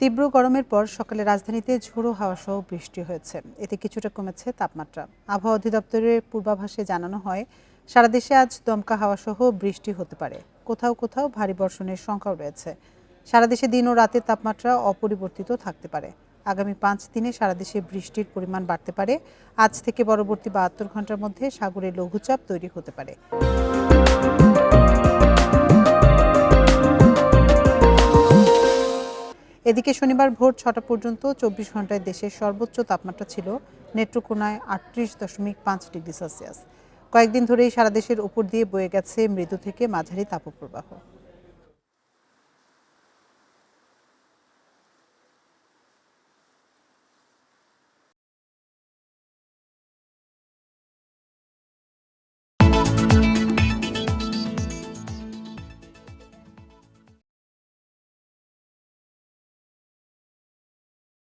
তীব্র গরমের পর সকালে রাজধানীতে ঝোড়ো হাওয়া সহ বৃষ্টি হয়েছে। এতে কিছুটা কমেছে তাপমাত্রা। আবহাওয়া অধিদপ্তরের পূর্বাভাসে জানানো হয় সারা দেশে আজ দমকা হাওয়া সহ বৃষ্টি হতে পারে। কোথাও কোথাও ভারী বর্ষণের সংখ্যাও রয়েছে। সারা দেশে দিন ও রাতের তাপমাত্রা অপরিবর্তিত থাকতে পারে। আগামী পাঁচ দিনে সারা দেশে বৃষ্টির পরিমাণ বাড়তে পারে। আজ থেকে পরবর্তী বাহাত্তর ঘণ্টার মধ্যে সাগরে লঘুচাপ তৈরি হতে পারে। এদিকে শনিবার ভোর ছটা পর্যন্ত চব্বিশ ঘন্টায় দেশের সর্বোচ্চ তাপমাত্রা ছিল নেত্রকোনায় আটত্রিশ দশমিক পাঁচ ডিগ্রি সেলসিয়াস। কয়েকদিন ধরেই সারা দেশের উপর দিয়ে বয়ে গেছে মৃদু থেকে মাঝারি তাপপ্রবাহ।